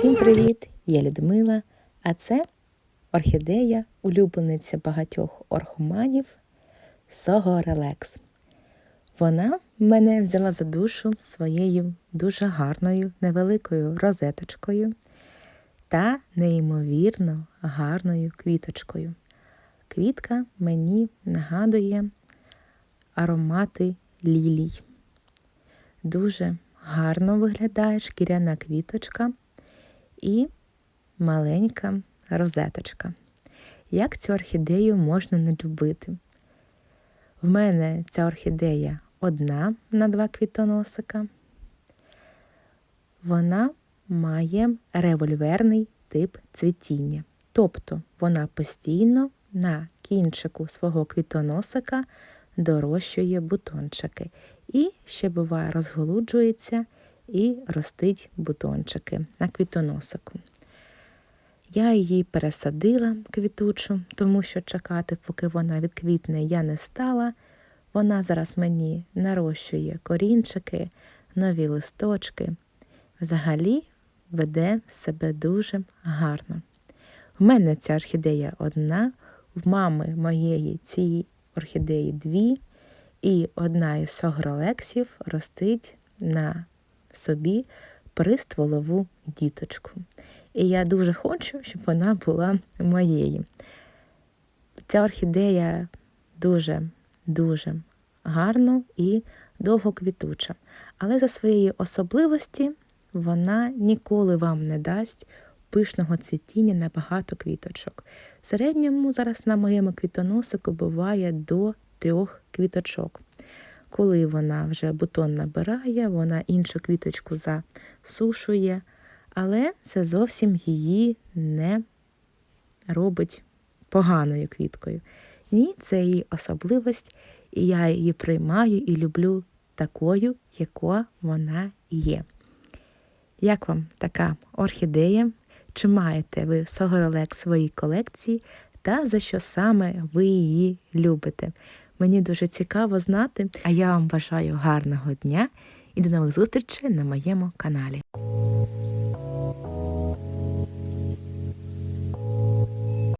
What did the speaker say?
Усім привіт! Я Людмила, а це орхідея, улюблениця багатьох орхоманів Сого Релекс. Вона мене взяла за душу своєю дуже гарною невеликою розеточкою та неймовірно гарною квіточкою. Квітка мені нагадує аромати лілій. Дуже гарно виглядає шкіряна квіточка і маленька розеточка. Як цю орхідею можна не любити? В мене ця орхідея одна на два квітоносика. Вона має револьверний тип цвітіння. Тобто вона постійно на кінчику свого квітоносика дорощує бутончики. І ще буває розголуджується і ростить бутончики на квітоносику. Я її пересадила квітучу, тому що чекати, поки вона відквітне, я не стала. Вона зараз мені нарощує корінчики, нові листочки. Взагалі веде себе дуже гарно. У мене ця орхідея одна, в мами моєї цієї орхідеї дві, і одна із согролексів ростить на собі пристволову діточку. І я дуже хочу, щоб вона була моєю. Ця орхідея дуже-дуже гарно і довгоквітуча. Але за своєї особливості вона ніколи вам не дасть пишного цвітіння на багато квіточок. В середньому зараз на моєму квітоносику буває до трьох квіточок. Коли вона вже бутон набирає, вона іншу квіточку засушує, але це зовсім її не робить поганою квіткою. Ні, це її особливість, і я її приймаю і люблю такою, якою вона є. Як вам така орхідея? Чи маєте ви Согоролек в своїй колекції та за що саме ви її любите? Мені дуже цікаво знати, а я вам бажаю гарного дня і до нових зустрічей на моєму каналі.